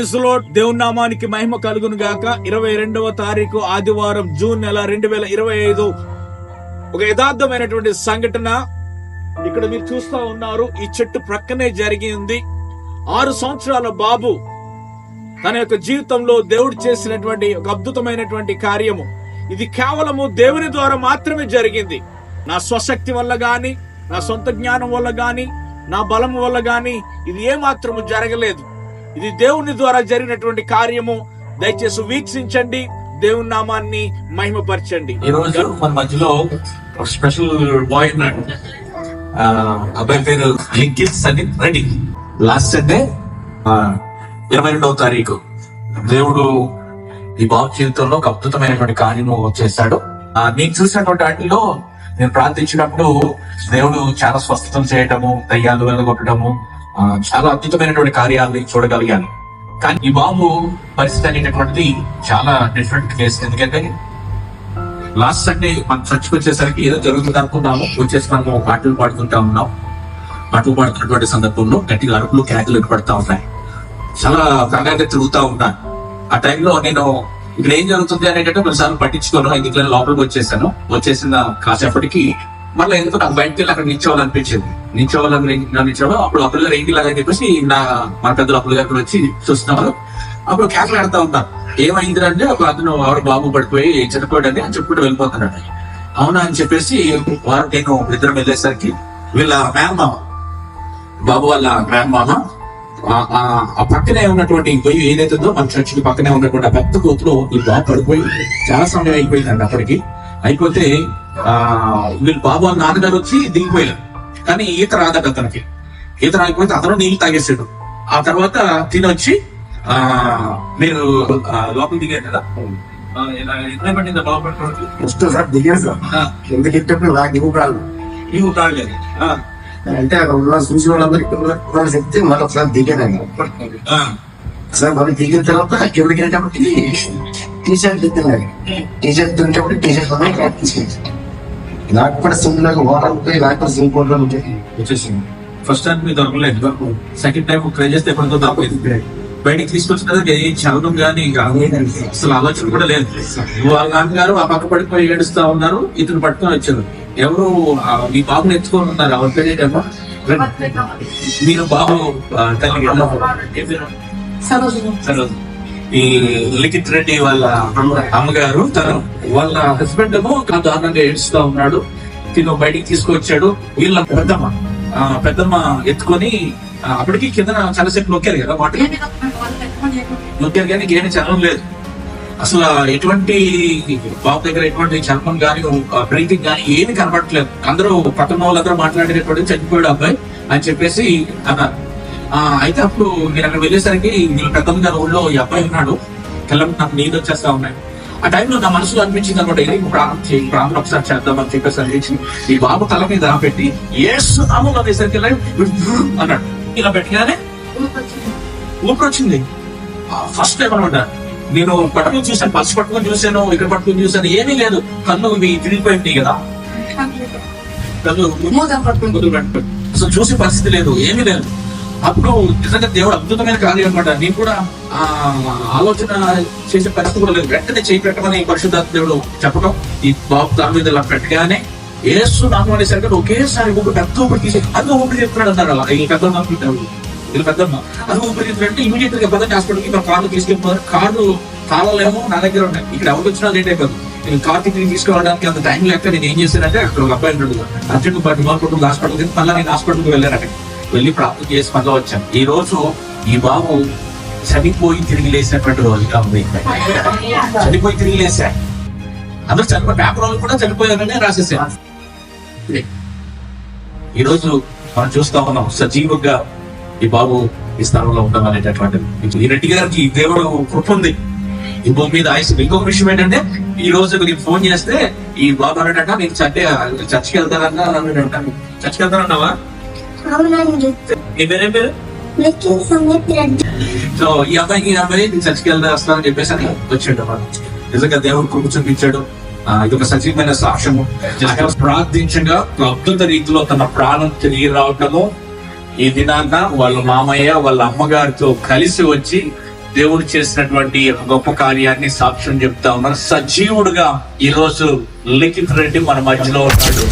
దేవుని నామానికి మహిమ కలుగును గాక. ఇరవై రెండవ తారీఖు ఆదివారం జూన్ నెల రెండు వేల ఇరవై ఐదు. ఒక యథార్థమైనటువంటి సంఘటన ఇక్కడ మీరు చూస్తా ఉన్నారు. ఈ చెట్టు ప్రక్కనే జరిగి ఉంది. ఆరు సంవత్సరాల బాబు తన యొక్క జీవితంలో దేవుడు చేసినటువంటి ఒక అద్భుతమైనటువంటి కార్యము. ఇది కేవలము దేవుని ద్వారా మాత్రమే జరిగింది. నా స్వశక్తి వల్ల గాని నా సొంత జ్ఞానం వల్ల గాని నా బలం వల్ల గాని ఇది ఏమాత్రము జరగలేదు. ఇది దేవుని ద్వారా జరిగినటువంటి కార్యము. దయచేసి వీక్షించండి. దేవుని నామాన్ని మహిమపరచండి. ఈ రోజు మన మధ్యలో ఒక స్పెషల్ బాయ్ ఉన్నాడు. అబ్బాయి పేరు లింకిన్స్ అని రెడ్డి. లాస్ట్ సండే ఇరవై రెండవ తారీఖు. దేవుడు ఈ బాబు జీవితంలో ఒక అద్భుతమైనటువంటి కార్యము చేశాడు. నేను చూసినటువంటి వాటిలో నేను ప్రార్థించినప్పుడు దేవుడు చాలా స్వస్థతం చేయటము దయ్యాలు వెళ్ళగొట్టడము చాలా అద్భుతమైనటువంటి కార్యాలని చూడగలిగాను. కానీ ఈ బాబు పరిస్థితి అనేటటువంటిది చాలా డిఫరెంట్ కేసు ఎందుకంటే లాస్ట్ సండే మనం చర్చ్కి వచ్చేసరికి ఏదో జరుగుతుంది అనుకున్నాము. వచ్చేసి మనము పాటలు పాడుకుంటా ఉన్నాం. పాటలు పాడుతున్నటువంటి సందర్భంలో గట్టిగా అరుపులు కేకలు పడతా ఉన్నాయి. చాలా కంగారుగా తిరుగుతూ ఉన్నాను ఆ టైంలో నేను ఇక్కడ ఏం జరుగుతుంది అనేటట్టు కొన్నిసార్లు పట్టించుకోను. ఎందుకంటే లోపలికి వచ్చేసాను. వచ్చేసిన కాసేపటికి మళ్ళీ ఎందుకు నాకు బయటకు వెళ్ళి అక్కడ నిల్చోవాలనిపించింది. నిల్చోవాలని నిల్చోవడం అప్పుడు అప్పులు గారు ఏంటి చెప్పేసి నా మన పెద్దలు అప్పులు గారు వచ్చి చూస్తున్నారు. అప్పుడు కేకలు ఆడుతూ ఉంటాను ఏమైంది అంటే ఒక అతను ఎవరు బాబు పడిపోయి చనిపోయాడని అని చెప్పుకుంటూ వెళ్ళిపోతున్నాడు అవునా అని చెప్పేసి వారు నేను ఇద్దరం వెళ్ళేసరికి వీళ్ళ మేనమామ బాబు వాళ్ళ మేనమామ మామ ఆ- పక్కనే ఉన్నటువంటి గొయ్యి ఏదైతుందో మన చర్చికి పక్కనే ఉన్నటువంటి ఆ పెద్ద కూతురు ఈ బాబు పడిపోయి చాలా సమయం అయిపోయిందండి అప్పటికి. అయిపోతే వీళ్ళు బాబు వాళ్ళ నాన్నగారు వచ్చి దిగిపోయారు కానీ ఈత రాదట అతనికి. ఈత రాకపోతే అతను నీళ్ళు తాగేసాడు ఆ తర్వాత తినొచ్చి ఆ మీరు లోపల దిగారు కదా? పడింది లోపల ఫస్ట్ సార్ దిగాను సార్. కిందకి ఎట్టప్పుడు నాకు ఇవ్వు కాదు. ఇవి తాగలేదు ఆ, అంటే అక్కడ ఉన్న చూసి వాళ్ళందరికీ వాళ్ళు చెప్తే మళ్ళీ ఒకసారి దిగాను ఆ, సార్ మళ్ళీ దిగిన తర్వాత కిందకి వెళ్ళేటప్పటికి టీ షర్ట్ ఎత్తున్నాడు టీ షర్ట్ తినేటప్పుడు టీ షర్ట్ నాకు కూడా ఉంటాయి నాకు కూడా సింగ్ కోట్లు ఉంటాయి వచ్చేసింది. ఫస్ట్ టైం మీ దొరకలేదు సెకండ్ టైం ట్రై చేస్తే ఎప్పటికో దొరకలేదు. బయటికి తీసుకొచ్చినది ఏం చదవడం కానీ ఇంకా అసలు ఆలోచన కూడా లేదు. వాళ్ళ నాన్నగారు ఆ పక్క పడిపోయి ఏడుస్తా ఉన్నారు ఇతను పట్టుకొని వచ్చారు. ఎవరు ఆ, మీ బాబుని ఎత్తుకొని ఉన్నారు ఎవరి పేరు ఏంటమ్మా మీరు బాబు తల్లి పేరు? సరోజ. ఈ లిఖిత్ రెడ్డి వాళ్ళ అమ్మగారు తను వాళ్ళ హస్బెండ్ ఏమో దారుణంగా ఏడుస్తా ఉన్నాడు. తిను బయటికి తీసుకొచ్చాడు. వీళ్ళ పెద్దమ్మ పెద్దమ్మ ఎత్తుకొని అప్పటికి కింద చాలాసేపు నొక్కారు కదా వాటర్ నొక్కారు కానీ ఏమి చలం లేదు. అసలు ఎటువంటి బాబు దగ్గర ఎటువంటి చర్మం కానీ బ్రీతింగ్ కానీ ఏమి కనబడట్లేదు అందరూ పక్కన వాళ్ళందరూ మాట్లాడేటప్పుడు చనిపోయాడు అబ్బాయి అని చెప్పేసి అన్నారు. అయితే అప్పుడు నేను అక్కడ వెళ్ళేసరికి వీళ్ళ పెద్దమ్మ గారి ఊళ్ళో ఈ అబ్బాయి ఉన్నాడు. కళ్ళకి నాకు నీళ్ళు వచ్చేస్తా ఉన్నాయి. ఆ టైంలో నా మనసులో అనిపించింది అనమాట ఇది ప్రాణం చేయి ప్రాణం ఒకసారి చేద్దామని చెప్పేసి అనిపించింది. ఈ బాబు తల మీద పెట్టి ఏసు నామం అనేసరికి అన్నాడు. ఇలా పెట్టగానే ఊపిరి వచ్చింది. ఫస్ట్ టైం అనమాట. నేను పట్టుకుని చూసాను పల్స్ పట్టుకొని చూశాను ఇక్కడ పట్టుకొని చూశాను ఏమీ లేదు. కన్ను ఇవి తిరిగిపోయింది కదా. కన్ను పెట్టుకొని. అసలు చూసే పరిస్థితి లేదు ఏమీ లేదు. అప్పుడు నిజంగా దేవుడు అద్భుతమైన కార్యం అనమాట నేను కూడా ఆ ఆలోచన చేసే పరిస్థితి కూడా లేదు. వెంటనే చేయి పెట్టమని పరిశుద్ధాత్మ దేవుడు చెప్పడం ఈ బాబు దాని మీద ఇలా పెట్టగానే ఏసు నాకు అనేసరికి ఒకేసారి ఒక పెద్ద ఊపిరి తీసి అది ఊపిరి చెప్తున్నాడు అన్నారు అలా. ఈ పెద్ద అనుకుంటాడు ఇది పెద్దమ్మ. అది ఊపిరి చెప్తుంటే ఇమీడియట్గా పదండి హాస్పిటల్కి మా కార్డు తీసుకెళ్ళిపోతారు కార్డు తాళాలేమో నా దగ్గర ఉన్నాయి. ఇక్కడ ఎవరికి వచ్చినా లేట్ అయిపోతుంది నేను కార్ తిరిగి తీసుకురావడానికి అంత టైం లేక నేను ఏం చేశానంటే అక్కడ ఒక అబ్బాయి ఉన్నాడు అర్జెంట్ పాటు మాకు హాస్పిటల్కి మళ్ళీ నేను హాస్పిటల్కి వెళ్ళాను అక్కడ వెళ్ళి ప్రాప్తి చేసి మళ్ళీ వచ్చాను ఈ రోజు ఈ బాబు చనిపోయి తిరిగి లేచినటువంటి రోజుగా ఉంది చనిపోయి తిరిగి లేచా? అందరూ చనిపోయి పేపర్ వాళ్ళు కూడా చనిపోయారని రాసేసాను ఈరోజు మనం చూస్తా ఉన్నాం సజీవంగా ఈ బాబు ఈ స్థానంలో ఉండడం అనేటటువంటిది ఈ రెడ్డి గారికి దేవుడు కృప ఉంది. ఈ భూమి మీద ఆయుస్ ఇంకొక విషయం ఏంటంటే ఈ రోజు నీకు ఫోన్ చేస్తే ఈ బాబు అన్నట నేను చట్టే చర్చికి వెళ్తానన్నా చర్చికి వెళ్తానన్నావా? అవునండి నీ పేరేం పేరు లెక్కిన సంగతి రెడ్డి సో ఈ అబ్బాయికి ఈ అబ్బాయి నేను చర్చికి వెళ్తా వస్తానని చెప్పేసి అని వచ్చాడు అన్నమాట. నిజంగా దేవుడు కృప చూపించాడు ఇది ఒక సజీవమైన సాక్ష్యము ప్రార్థించగా అద్భుత రీతిలో తన ప్రాణం తిరిగి రావటము ఈ దినాన వాళ్ళ మామయ్య వాళ్ళ అమ్మగారితో కలిసి వచ్చి దేవుడు చేసినటువంటి గొప్ప కార్యాన్ని సాక్ష్యం చెప్తా ఉన్నారు సజీవుడుగా ఈ రోజు లిఖిత్ రెడ్డి మన మధ్యలో ఉన్నాడు